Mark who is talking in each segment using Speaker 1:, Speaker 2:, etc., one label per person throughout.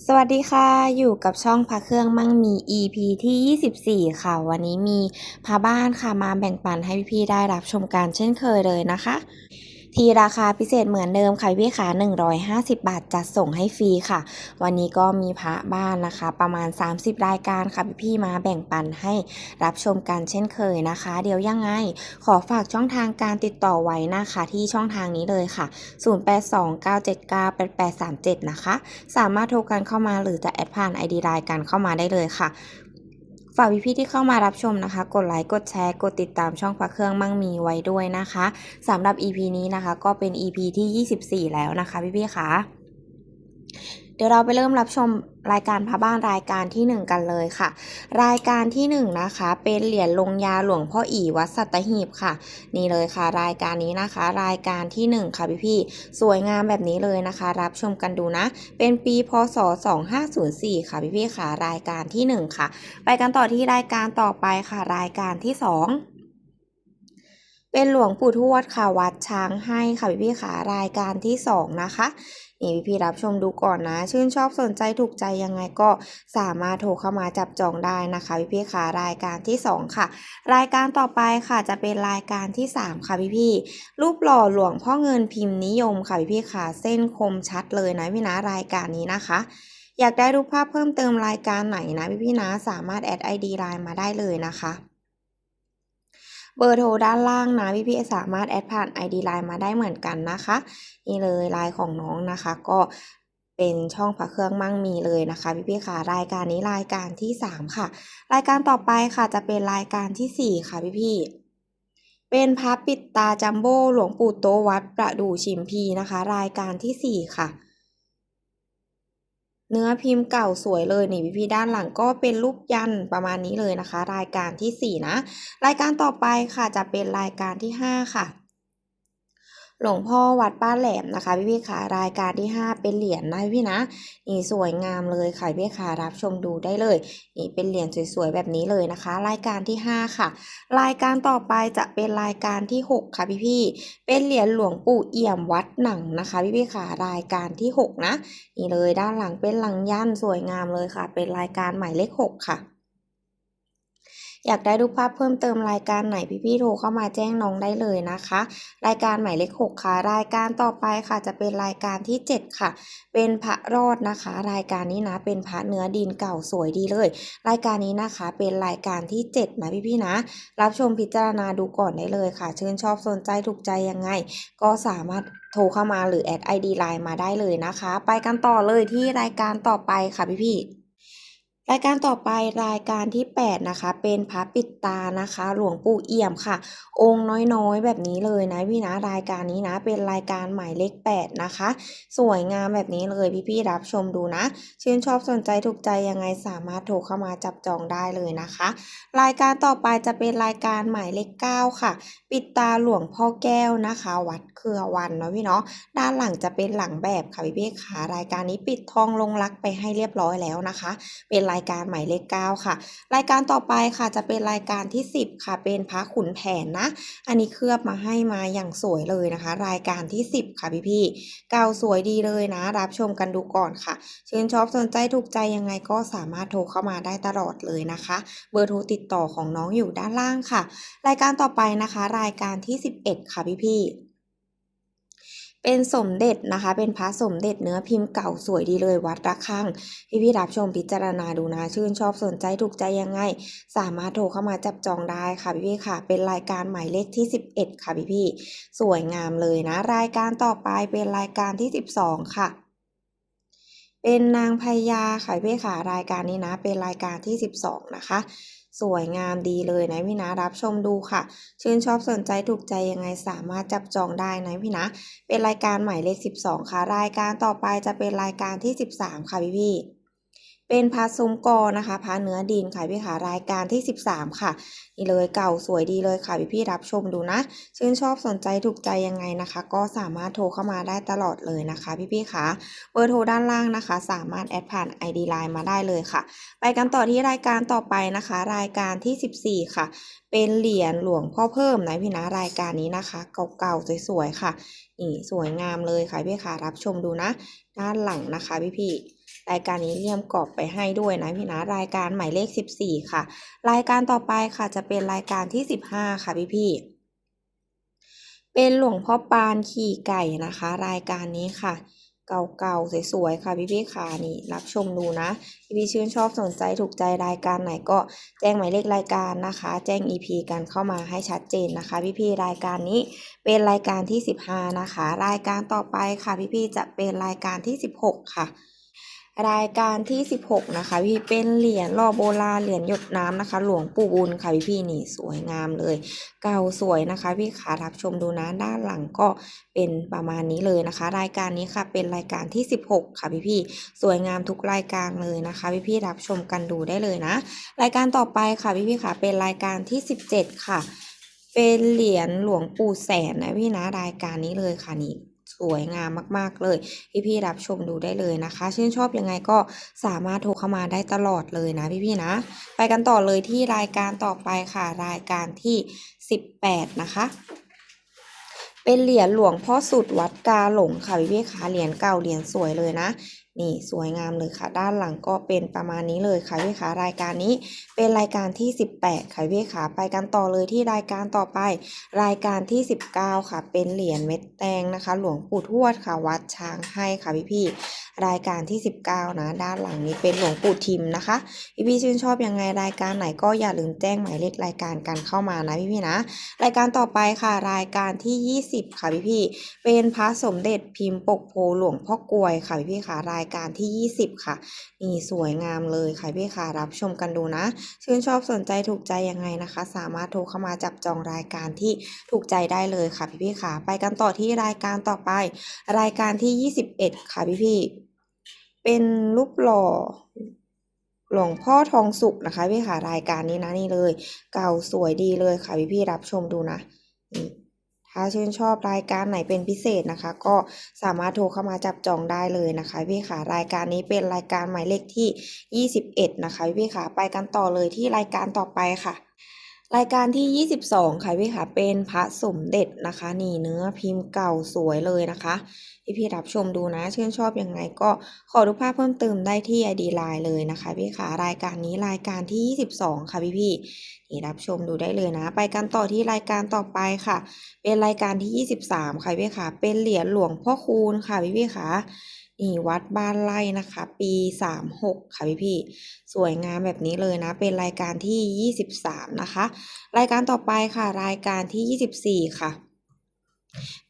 Speaker 1: สวัสดีค่ะ อยู่กับช่องพระเครื่องมั่งมี EP ที่ 24 ค่ะ วันนี้มีพาบ้านค่ะมาแบ่งปันให้พี่ๆได้รับชมกันเช่นเคยเลยนะคะ ที่ราคาพิเศษเหมือนเดิมค่ะพี่ขา150 บาทจัดส่งให้ฟรีค่ะ วันนี้ก็มีพระบ้านนะคะ ประมาณ 30 รายการค่ะพี่ๆมาแบ่งปันให้รับชมกันเช่นเคยนะคะ เดี๋ยวยังไง ขอฝากช่องทางการติดต่อไว้นะคะที่ช่องทางนี้เลยค่ะ 0829798837 นะคะ สามารถโทรกันเข้ามาหรือจะแอดผ่าน ID ไลน์กันเข้ามาได้เลยค่ะ ฝากพี่ๆที่เข้ามารับชมนะคะ กดไลค์ กดแชร์ กดติดตามช่องพระเครื่องมั่งมีไว้ด้วยนะคะสำหรับ EP นี้นะคะ ก็เป็น EP ที่ 24 แล้วนะคะพี่ๆคะ ดี๋ยวเราไปเริ่มรับชมรายการพระบ้านรายการที่ 1 กันเลยค่ะ รายการที่ 1 นะคะ เป็นเหรียญลงยาหลวงพ่ออีวัดสัตหีบค่ะ นี่เลยค่ะ รายการนี้นะคะ รายการที่ 1 ค่ะพี่ๆสวยงามแบบนี้เลยนะคะ รับชมกันดูนะ เป็นปีพศ 2504 ค่ะพี่ๆค่ะ รายการที่ 1 ค่ะ ไปกันต่อที่รายการต่อไปค่ะ รายการที่ 2เป็นหลวงปู่ทวดค่ะวัดช้างให้ค่ะพี่พี่ค่ะรายการที่ 2 นะคะ นี่พี่พี่ๆรับชมดูก่อนนะ ชื่นชอบสนใจถูกใจยังไงก็สามารถโทรเข้ามาจับจองได้นะคะพี่พี่ๆค่ะรายการที่ 2 ค่ะ รายการต่อไปค่ะจะเป็นรายการที่ 3 ค่ะพี่พี่ๆรูปหล่อหลวงพ่อเงินพิมพ์นิยมค่ะพี่พี่ๆค่ะเส้นคมชัดเลยนะพี่นะรายการนี้นะคะอยากได้รูปภาพเพิ่มเติมรายการไหนนะพี่พี่นะสามารถแอด ID ไลน์มาได้เลยนะคะ เบอร์โทรด้านล่างนะพี่พี่ๆสามารถแอดผ่าน ID ไลน์มาได้เหมือนกันนะคะ นี่เลยไลน์ของน้องนะคะ ก็เป็นช่องพระเครื่องมั่งมีเลยนะคะ พี่พี่ๆค่ะรายการนี้รายการที่ 3 ค่ะ รายการต่อไปค่ะจะเป็นรายการทีสี่4 ค่ะพี่พี่ๆเป็นพระปิดตาจัมโบ้หลวงปู่โตวัดประดู่ชิมพีนะคะ รายการทีสี่4 ค่ะ เนื้อพิมพ์เก่าสวยเลยนี่พี่พี่ๆด้านหลังก็เป็นรูปยันประมาณนี้เลยนะคะ รายการที่ 4 นะ รายการต่อไปค่ะจะเป็นรายการที่ 5 ค่ะ หลวงพ่อวัดป้าแหลมนะคะพี่พี่ๆค่ะรายการที่ 5 เป็นเหรียญนะพี่พี่นะนี่สวยงามเลยค่ะพี่พี่ๆค่ะรับชมดูได้เลยนี่เป็นเหรียญสวยๆแบบนี้เลยนะคะ รายการที่ 5 ค่ะ รายการต่อไปจะเป็นรายการที่ 6 ค่ะพี่พี่เป็นเหรียญหลวงปู่เอี่ยมวัดหนังนะคะพี่พี่ๆค่ะรายการที่ 6 นะนี่เลยด้านหลังเป็นหลังยันสวยงามเลยค่ะ เป็นรายการหมายเลข 6 ค่ะ อยากได้รูปภาพเพิ่มเติมรายการไหนพี่ๆโทรเข้ามาแจ้งน้องได้เลยนะคะ รายการหมายเลข6ค่ะ รายการต่อไปค่ะจะเป็นรายการที่ 7 ค่ะ เป็นพระรอดนะคะ รายการนี้นะเป็นพระเนื้อดินเก่าสวยดีเลย รายการนี้นะคะ เป็นรายการที่7นะพี่ๆนะ รับชมพิจารณาดูก่อนได้เลยค่ะชื่นชอบสนใจถูกใจยังไง ก็สามารถโทรเข้ามาหรือแอด ID ไลน์มาได้เลยนะคะ ไปกันต่อเลยที่รายการต่อไปค่ะพี่ๆ รายการต่อไปรายการที่ 8 นะคะ เป็นพระปิดตานะคะ หลวงปู่เอี่ยมค่ะ องค์น้อยๆ แบบนี้เลยนะพี่นะรายการนี้นะ เป็นรายการหมายเลข 8 นะคะ สวยงามแบบนี้เลยพี่ๆรับชมดูนะชื่นชอบสนใจถูกใจยังไงสามารถโทรเข้ามาจับจองได้เลยนะคะ รายการต่อไปจะเป็นรายการหมายเลข 9 ค่ะ ปิดตาหลวงพ่อแก้วนะคะ วัดเครือวันเนาะพี่เนาะด้านหลังจะเป็นหลังแบบค่ะพี่ๆขารายการนี้ปิดทองลงรักไปให้เรียบร้อยแล้วนะคะ เป็นรายการหมายเลข 9 ค่ะ รายการต่อไปค่ะจะเป็นรายการที่ 10 ค่ะ เป็นพระขุนแผนนะ อันนี้เคลือบมาให้มาอย่างสวยเลยนะคะ รายการที่ 10 ค่ะพี่ๆเก่าสวยดีเลยนะ รับชมกันดูก่อนค่ะชื่นชอบสนใจถูกใจยังไงก็สามารถโทรเข้ามาได้ตลอดเลยนะคะ เบอร์โทรติดต่อของน้องอยู่ด้านล่างค่ะ รายการต่อไปนะคะ รายการที่ 11 ค่ะพี่ๆ เป็นสมเด็จนะคะ เป็นพระสมเด็จเนื้อพิมพ์เก่าสวยดีเลยวัดระฆังพี่พี่รับชมพิจารณาดูนะชื่นชอบสนใจถูกใจยังไง สามารถโทรเข้ามาจับจองได้ค่ะพี่พี่ค่ะ เป็นรายการหมายเลขที่ 11 ค่ะพี่พี่สวยงามเลยนะ รายการต่อไปเป็นรายการที่ 12 ค่ะเป็นนางพญาค่ะพี่ค่ะรายการนี้นะ เป็นรายการที่ 12 นะคะ สวยงามดีเลยนะพี่นะรับชมดูค่ะ ชื่นชอบสนใจถูกใจยังไงสามารถจับจองได้นะพี่นะ เป็นรายการหมายเลข 12 ค่ะ รายการต่อไปจะเป็นรายการที่ 13 ค่ะพี่พี่ เป็นพระซุ้มกอนะคะพระเนื้อดินค่ะพี่ค่ะรายการที่ 13 ค่ะนี่เลยเก่าสวยดีเลยค่ะพี่พี่รับชมดูนะ ชื่นชอบสนใจถูกใจยังไงนะคะ ก็สามารถโทรเข้ามาได้ตลอดเลยนะคะ พี่พี่ๆค่ะเบอร์โทรด้านล่างนะคะ สามารถแอดผ่าน ID ไลน์มาได้เลยค่ะ ไปกันต่อที่รายการต่อไปนะคะ รายการที่ 14 ค่ะ เป็นเหรียญหลวงพ่อเพิ่มนะพี่นะรายการนี้นะคะ เก่าๆสวยๆค่ะนี่สวยงามเลยค่ะพี่ค่ะรับชมดูนะ ด้านหลังนะคะพี่พี่ รายการนี้เลี่ยมกรอบไปให้ด้วยนะพี่นะรายการหมายเลข 14 ค่ะ รายการต่อไปค่ะจะเป็นรายการที่ 15 ค่ะพี่พี่เป็นหลวงพ่อปานขี่ไก่นะคะ รายการนี้ค่ะเก่าๆสวยๆค่ะพี่พี่ค่ะนี่รับชมดูนะพี่พี่ชื่นชอบสนใจถูกใจรายการไหนก็แจ้งหมายเลขรายการนะคะ แจ้ง EP กันเข้ามาให้ชัดเจนนะคะ พี่พี่รายการนี้เป็นรายการที่ 15 นะคะ รายการต่อไปค่ะพี่พี่จะเป็นรายการที่ 16 ค่ะ รายการที่ 16 นะคะพี่เป็นเหรียญหล่อโบราณเหรียญหยดน้ำนะคะ หลวงปู่บุญค่ะพี่พี่นี่สวยงามเลย เก่าสวยนะคะ พี่ขารับชมดูนะด้านหลังก็เป็นประมาณนี้เลยนะคะ รายการนี้ค่ะเป็นรายการที่ 16 ค่ะพี่พี่สวยงามทุกรายการเลยนะคะ พี่พี่รับชมกันดูได้เลยนะ รายการต่อไปค่ะพี่พี่ค่ะเป็นรายการที่ 17 ค่ะ เป็นเหรียญหลวงปู่แสนนะพี่นะรายการนี้เลยค่ะนี่ วยงามมากๆเลยพี่ๆรับชมดูได้เลยนะคะ ชื่นชอบยังไงก็สามารถโทรเข้ามาได้ตลอดเลยนะพี่ๆนะ ไปกันต่อเลยที่รายการต่อไปค่ะ รายการที่ 18 นะคะเป็นเหรียญหลวงพ่อสุดวัดกาหลงค่ะพี่พี่ๆค่ะเหรียญเก่าเหรียญสวยเลยนะ นี่สวยงามเลยค่ะ ด้านหลังก็เป็นประมาณนี้เลยค่ะพี่ค่ะรายการนี้เป็นรายการที่ 18 ค่ะพี่ค่ะไปกันต่อเลยที่รายการต่อไป รายการที่ 19 ค่ะ เป็นเหรียญเม็ดแตงนะคะ หลวงปู่ทวดค่ะ วัดช้างให้ค่ะพี่พี่รายการที่ 19 นะ ด้านหลังนี้เป็นหลวงปู่ทิมนะคะ พี่พี่ชื่นชอบยังไงรายการไหนก็อย่าลืมแจ้งหมายเลขรายการกันเข้ามานะพี่พี่นะ รายการต่อไปค่ะ รายการที่ 20 ค่ะพี่พี่เป็นพระสมเด็จพิมพ์ปกโพหลวงพ่อกลวยค่ะพี่พี่ๆค่ะรายายการที่ 20 ค่ะ นี่สวยงามเลยค่ะพี่ค่ะรับชมกันดูนะ ชื่นชอบสนใจถูกใจยังไงนะคะ สามารถโทรเข้ามาจับจองรายการที่ถูกใจได้เลยค่ะพี่พี่ๆค่ะไปกันต่อที่รายการต่อไป รายการที่ 21 ค่ะพี่พี่ๆเป็นรูปหล่อหลวงพ่อทองสุกนะคะพี่ค่ะรายการนี้นะนี่เลย เก่าสวยดีเลยค่ะพี่พี่ๆรับชมดูนะนี่ ถ้าชื่นชอบรายการไหนเป็นพิเศษนะคะ ก็สามารถโทรเข้ามาจับจองได้เลยนะคะพี่ค่ะรายการนี้เป็นรายการหมายเลขที่ 21 นะคะพี่ค่ะไปกันต่อเลยที่รายการต่อไปค่ะ รายการที่ 22 ค่ะพี่ค่ะ เป็นพระสมเด็จนะคะ นี่เนื้อพิมพ์เก่าสวยเลยนะคะพี่พี่ๆรับชมดูนะ ชื่นชอบยังไงก็ขอดูภาพเพิ่มเติมได้ที่ ID Line เลยนะคะพี่ค่ะ รายการนี้รายการที่ 22 ค่ะพี่พี่นี่รับชมดูได้เลยนะ ไปกันต่อที่รายการต่อไปค่ะ เป็นรายการที่ 23 ค่ะพี่ค่ะ เป็นเหรียญหลวงพ่อคูณค่ะพี่พี่ค่ะ นี่วัดบ้านไร่นะคะ ปี 36 ค่ะพี่พี่สวยงามแบบนี้เลยนะ เป็นรายการที่ 23 นะคะ รายการต่อไปค่ะ รายการที่ 24 ค่ะ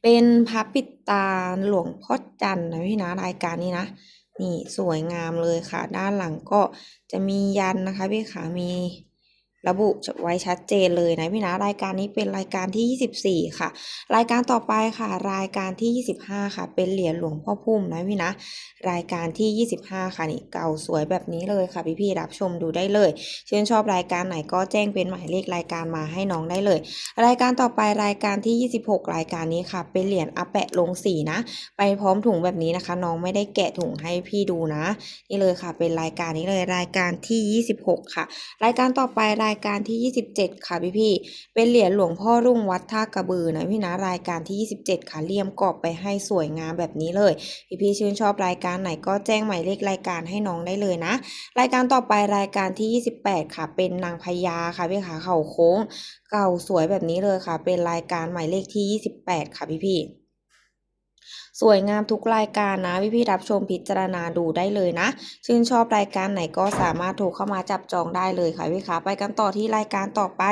Speaker 1: เป็นพระปิดตาหลวงพ่อจันนะพี่นะรายการนี้นะนี่สวยงามเลยค่ะ ด้านหลังก็จะมียันนะคะพี่ขามี ระบุไว้ชัดเจนเลยนะพี่นะรายการนี้เป็นรายการที่ 24 ค่ะ รายการต่อไปค่ะ รายการที่ 25 ค่ะ เป็นเหรียญหลวงพ่อพุ่มนะพี่นะรายการที่ 25 ค่ะนี่เก่าสวยแบบนี้เลยค่ะพี่ๆรับชมดูได้เลยชื่นชอบรายการไหนก็แจ้งเป็นหมายเลขรายการมาให้น้องได้เลย รายการต่อไปรายการที่ 26 รายการนี้ค่ะ เป็นเหรียญอาแปะลงสีนะ ไปพร้อมถุงแบบนี้นะคะ น้องไม่ได้แกะถุงให้พี่ดูนะ นี่เลยค่ะ เป็นรายการนี้เลยรายการที่ 26 ค่ะ รายการต่อไปรายายการที่ 27 ค่ะพี่ๆเป็นเหรียญหลวงพ่อรุ่งวัดท่ากระบือนะพี่นะรายการที่ 27 ค่ะเลี่ยมกรอบไปให้สวยงามแบบนี้เลย พี่ๆชื่นชอบรายการไหนก็แจ้งหมายเลขรายการให้น้องได้เลยนะ รายการต่อไปรายการที่ 28 ค่ะ เป็นนางพญาค่ะพี่ขาเข่าโค้ง เก่าสวยแบบนี้เลยค่ะ เป็นรายการหมายเลขที่ 28 ค่ะพี่ๆ สวยงามทุกรายการนะพี่ๆรับชมพิจารณาดูได้เลยนะ ชื่นชอบรายการไหนก็สามารถโทรเข้ามาจับจองได้เลยค่ะพี่ขาไปกันต่อที่รายการต่อไป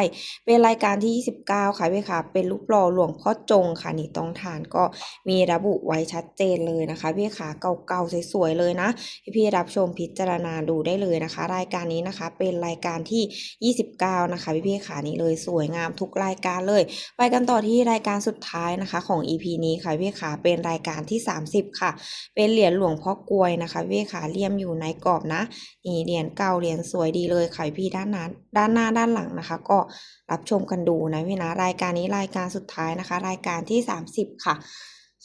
Speaker 1: เป็นรายการที่ 29 ค่ะพี่ขาเป็นรูปหล่อหลวงพ่อจงค่ะนี่ต้องทานก็มีระบุไว้ชัดเจนเลยนะคะพี่ขาเก่าๆสวยๆเลยนะพี่ๆรับชมพิจารณาดูได้เลยนะคะ รายการนี้นะคะ เป็นรายการที่ 29 นะคะพี่ๆขานี่เลยสวยงามทุกรายการเลย ไปกันต่อที่รายการสุดท้ายนะคะของ EP นี้ค่ะพี่ขาเป็นรายการที่ 30 ค่ะ เป็นเหรียญหลวงพ่อกลวยนะคะพี่ขาเลี่ยมอยู่ในกรอบนะนี่เหรียญเก่าเหรียญสวยดีเลยค่ะพี่ด้านหน้าด้านหน้าด้านหลังนะคะ ก็รับชมกันดูนะพี่นะรายการนี้รายการสุดท้ายนะคะ รายการที่ 30 ค่ะ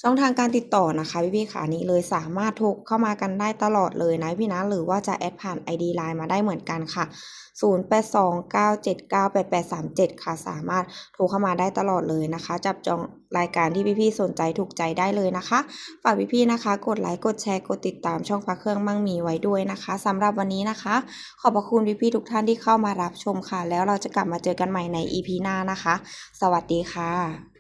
Speaker 1: ช่องทางการติดต่อนะคะพี่ๆค่ะนี้เลยสามารถโทรเข้ามากันได้ตลอดเลยนะพี่นะหรือว่าจะแอดผ่าน ID Line มาได้เหมือนกันค่ะ 0829798837 ค่ะ สามารถโทรเข้ามาได้ตลอดเลยนะคะ จับจองรายการที่พี่ๆสนใจถูกใจได้เลยนะคะ ฝากพี่ๆนะคะ กดไลค์กดแชร์กดติดตามช่องพักเครื่องมั่งมีไว้ด้วยนะคะสำหรับวันนี้นะคะ ขอบพระคุณพี่ๆทุกท่านที่เข้ามารับชมค่ะ แล้วเราจะกลับมาเจอกันใหม่ใน EP หน้านะคะ สวัสดีค่ะ